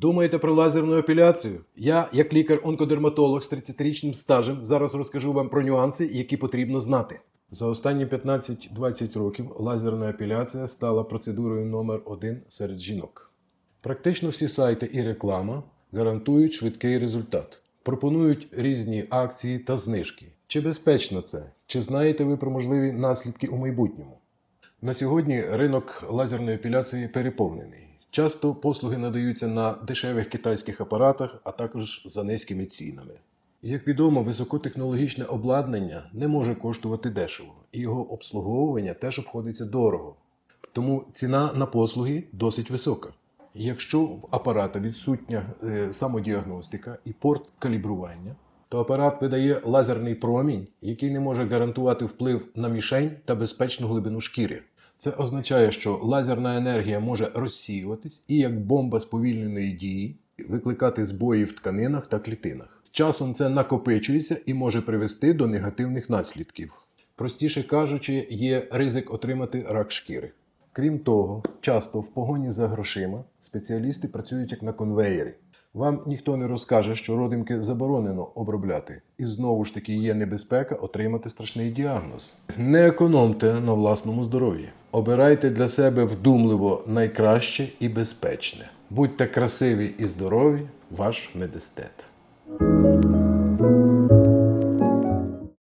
Думаєте про лазерну епіляцію? Я, як лікар-онкодерматолог з 30-річним стажем, зараз розкажу вам про нюанси, які потрібно знати. За останні 15-20 років лазерна епіляція стала процедурою номер один серед жінок. Практично всі сайти і реклама гарантують швидкий результат, пропонують різні акції та знижки. Чи безпечно це? Чи знаєте ви про можливі наслідки у майбутньому? На сьогодні ринок лазерної епіляції переповнений. Часто послуги надаються на дешевих китайських апаратах, а також за низькими цінами. Як відомо, високотехнологічне обладнання не може коштувати дешево, і його обслуговування теж обходиться дорого. Тому ціна на послуги досить висока. Якщо в апарата відсутня е, самодіагностика і порт калібрування, то апарат видає лазерний промінь, який не може гарантувати вплив на мішень та безпечну глибину шкіри. Це означає, що лазерна енергія може розсіюватись і як бомба сповільненої дії викликати збої в тканинах та клітинах. З часом це накопичується і може привести до негативних наслідків. Простіше кажучи, є ризик отримати рак шкіри. Крім того, часто в погоні за грошима спеціалісти працюють як на конвеєрі. Вам ніхто не розкаже, що родимки заборонено обробляти, і знову ж таки є небезпека отримати страшний діагноз. Не економте на власному здоров'ї. Обирайте для себе вдумливо найкраще і безпечне. Будьте красиві і здорові, ваш медестет.